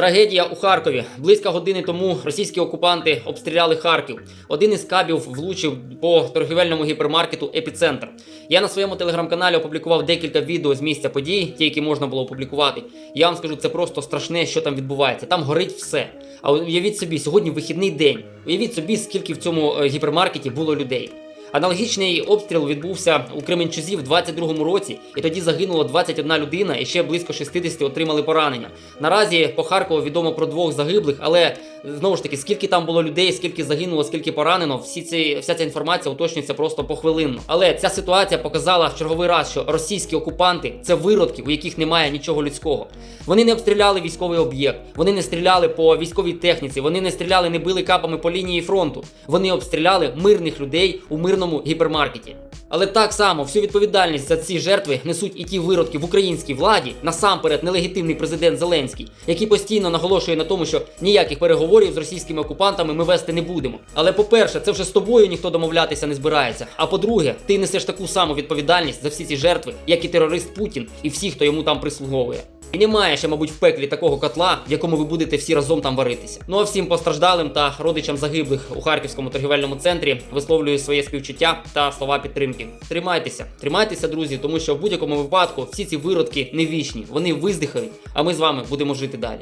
Трагедія у Харкові. Близько години тому російські окупанти обстріляли Харків. Один із кабів влучив по торгівельному гіпермаркету Епіцентр. Я на своєму телеграм-каналі опублікував декілька відео з місця подій, ті, які можна було опублікувати. Я вам скажу, це просто страшне, що там відбувається. Там горить все. А уявіть собі, сьогодні вихідний день. Уявіть собі, скільки в цьому е, гіпермаркеті було людей. Аналогічний обстріл відбувся у Кременчузі в 22-му році, і тоді загинуло 21 людина, і ще близько 60 отримали поранення. Наразі по Харкову відомо про двох загиблих, але знову ж таки, скільки там було людей, скільки загинуло, скільки поранено, всі ці вся ця інформація уточнюється просто похвилинно. Але ця ситуація показала в черговий раз, що російські окупанти це виродки, у яких немає нічого людського. Вони не обстріляли військовий об'єкт, вони не стріляли по військовій техніці, вони не стріляли, не били капами по лінії фронту. Вони обстріляли мирних людей у мирному гіпермаркеті. Але так само всю відповідальність за ці жертви несуть і ті виродки в українській владі, насамперед нелегітимний президент Зеленський, який постійно наголошує на тому, що ніяких переговорів з російськими окупантами ми вести не будемо. Але по-перше, це вже з тобою ніхто домовлятися не збирається. А по-друге, ти несеш таку саму відповідальність за всі ці жертви, як і терорист Путін і всі, хто йому там прислуговує. І немає ще, мабуть, в пеклі такого котла, в якому ви будете всі разом там варитися. Ну а всім постраждалим та родичам загиблих у харківському торгівельному центрі висловлюю своє співчуття та слова підтримки. Тримайтеся, тримайтеся, друзі, тому що в будь-якому випадку всі ці виродки не вічні, вони виздихають, а ми з вами будемо жити далі.